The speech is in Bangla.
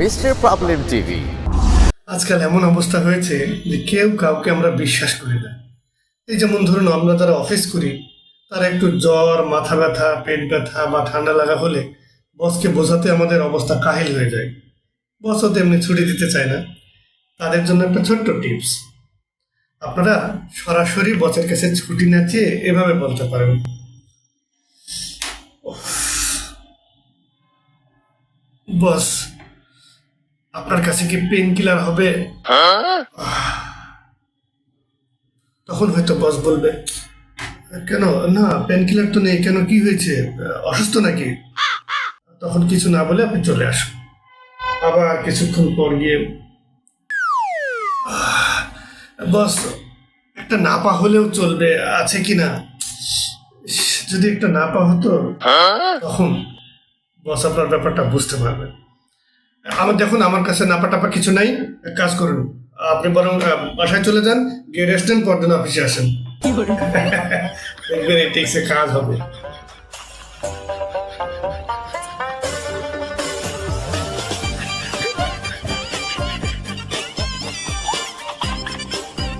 Mister problem TV. আজকাল এমন অবস্থা হয়েছে যে কেউ কাউকে আমরা বিশ্বাস করি না। এই যেমন ধরুন, আমরা যারা অফিস করি, তারা একটু জ্বর, মাথা ব্যথা, পেট ব্যথা বা ঠান্ডা লাগা হলে বসকে বোঝাতে আমাদের অবস্থা কাহিল হয়ে যায়। বসও তেমনি ছুটি দিতে চায় না। তাদের জন্য একটা ছোট্ট টিপস আপনারা সরাসরি বসের কাছে ছুটি না চেয়ে এভাবে বলতে পারেন। বস আপনার কাছে কি পেন কিলার হবে তখন হয়তো বস বলবে, কেন? না পেন কিলার তো নেই, কেন? কি হয়েছে? অসুস্থ নাকি? তখন কিছু না বলে আপনি চলে আসুন। আবার কিছুক্ষণ পর গিয়ে বস একটা নাপা হলেও চলবে, আছে কি না? যদি একটা নাপা হতো, তখন বস আপনার ব্যাপারটা বুঝতে পারবে আমার দেখুন আমার কাছে নাপা টাপা কিছু নাই। এক কাজ করুন আপনি বরং বাসায় চলে যান গিয়ে রেস্টুরেন্ট পরদিন অফিসে আসেন। দেখবেন কাজ হবে।